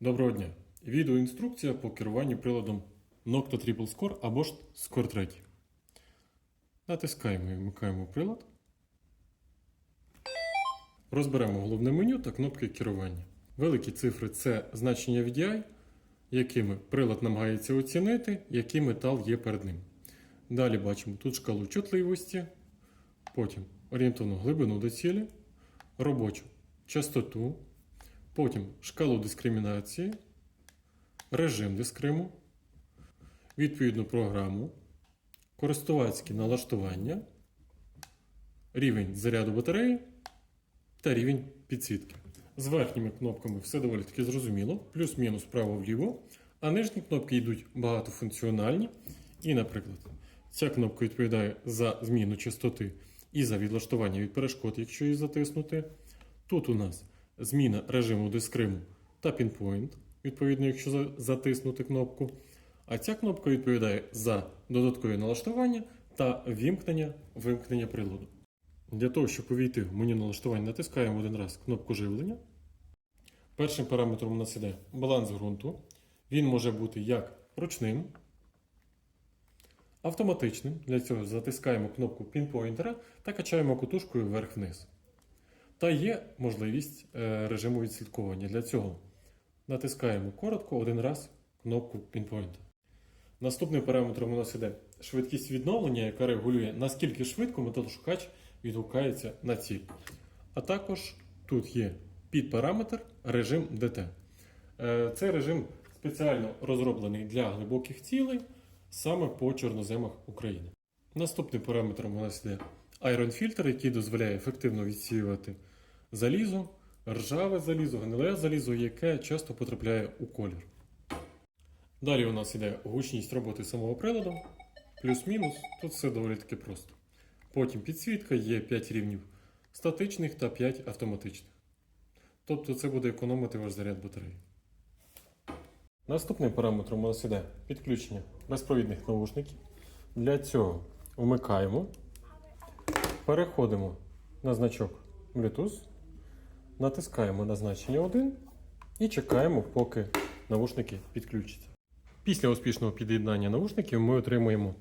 Доброго дня! Відеоінструкція по керуванню приладом Nocta Triple Score або ж Score 3. Натискаємо і вмикаємо прилад. Розберемо головне меню та кнопки керування. Великі цифри це значення VDI, якими прилад намагається оцінити, який метал є перед ним. Далі бачимо тут шкалу чутливості, потім орієнтовну глибину до цілі, робочу частоту, потім шкалу дискримінації, режим дискриму, відповідну програму, користувацькі налаштування, рівень заряду батареї та рівень підсвітки. З верхніми кнопками все доволі таки зрозуміло, плюс-мінус вправо-вліво, а нижні кнопки йдуть багатофункціональні. І, наприклад, ця кнопка відповідає за зміну частоти і за відлаштування від перешкод, якщо її затиснути. Тут у нас зміна режиму дискриму та пінпойнт, відповідно, якщо затиснути кнопку. А ця кнопка відповідає за додаткові налаштування та вімкнення вимкнення приладу. Для того, щоб увійти в меню налаштування, натискаємо один раз кнопку живлення. Першим параметром у нас іде баланс ґрунту. Він може бути як ручним, автоматичним. Для цього затискаємо кнопку пінпойнтера та качаємо кутушкою вверх-вниз. Та є можливість е, режиму відслідковування. Для цього натискаємо коротко один раз кнопку Pinpoint. Наступним параметром у нас іде швидкість відновлення, яка регулює наскільки швидко металошукач відгукається на ціль. А також тут є підпараметр режим DT. Е, Цей режим спеціально розроблений для глибоких цілей саме по чорноземах України. Наступним параметром у нас йде Filter, який дозволяє ефективно відсіювати залізо, ржаве залізо, гниле залізо, яке часто потрапляє у колір. Далі у нас йде гучність роботи самого приладу, плюс-мінус, тут все доволі таки просто. Потім підсвітка є 5 рівнів статичних та 5 автоматичних. Тобто це буде економити ваш заряд батареї. Наступним параметром у нас іде підключення безпровідних наушників. Для цього вмикаємо, переходимо на значок Bluetooth, натискаємо на значення 1 і чекаємо, поки навушники підключаться. Після успішного під'єднання навушників ми отримуємо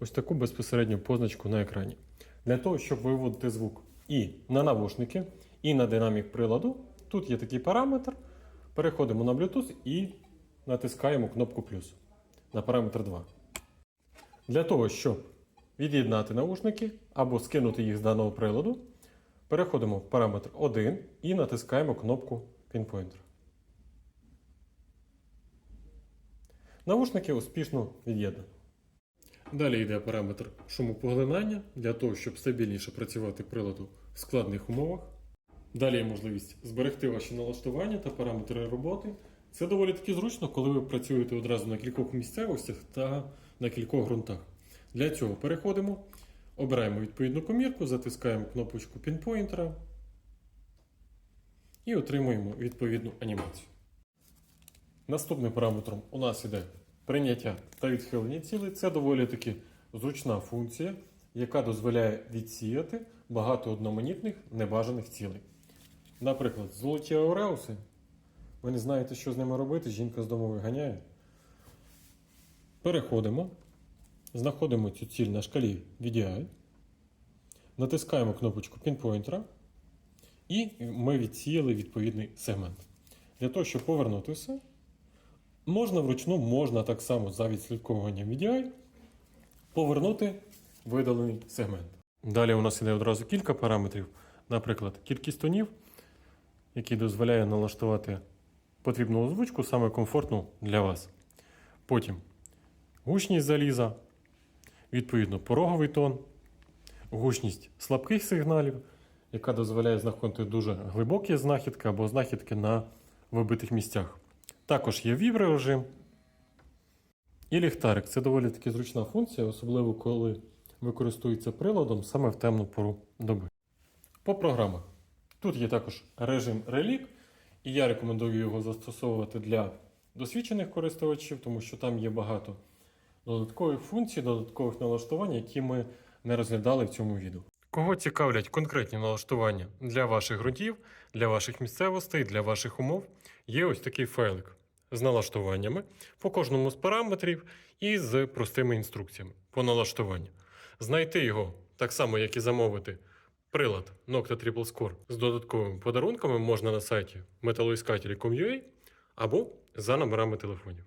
ось таку безпосередню позначку на екрані. Для того, щоб виводити звук і на навушники, і на динамік приладу, тут є такий параметр. Переходимо на Bluetooth і натискаємо кнопку плюс на параметр 2. Для того, щоб від'єднати наушники або скинути їх з даного приладу, переходимо в параметр 1 і натискаємо кнопку Pinpointer. Наушники успішно від'єднані. Далі йде параметр шумопоглинання для того, щоб стабільніше працювати приладу в складних умовах. Далі є можливість зберегти ваші налаштування та параметри роботи. Це доволі таки зручно, коли ви працюєте одразу на кількох місцевостях та на кількох ґрунтах. Для цього переходимо, обираємо відповідну комірку, затискаємо кнопочку пінпойнтера і отримуємо відповідну анімацію. Наступним параметром у нас іде прийняття та відхилення цілей. Це доволі таки зручна функція, яка дозволяє відсіяти багато одноманітних небажаних цілей. Наприклад, золоті ауреуси. Ви не знаєте, що з ними робити, жінка з дому виганяє. Переходимо, знаходимо цю ціль на шкалі VDI, натискаємо кнопочку пінпойнтера і ми відсіяли відповідний сегмент. Для того, щоб повернути все, можна вручну, можна так само за відслідковуванням VDI повернути видалений сегмент. Далі у нас іде одразу кілька параметрів, наприклад, кількість тонів, який дозволяє налаштувати потрібну озвучку саме комфортну для вас. Потім гучність заліза, відповідно, пороговий тон, гучність слабких сигналів, яка дозволяє знаходити дуже глибокі знахідки або знахідки на вибитих місцях. Також є віброрежим і ліхтарик. Це доволі таки зручна функція, особливо коли використовується приладом саме в темну пору доби. По програмах. Тут є також режим Relic, і я рекомендую його застосовувати для досвідчених користувачів, тому що там є багато додаткових функцій, додаткових налаштувань, які ми не розглядали в цьому відео. Кого цікавлять конкретні налаштування для ваших ґрунтів, для ваших місцевостей, для ваших умов, є ось такий файлик з налаштуваннями по кожному з параметрів і з простими інструкціями по налаштуванню. Знайти його так само, як і замовити прилад Nocta Triple Score з додатковими подарунками можна на сайті металоіскателі.com.ua або за номерами телефонів.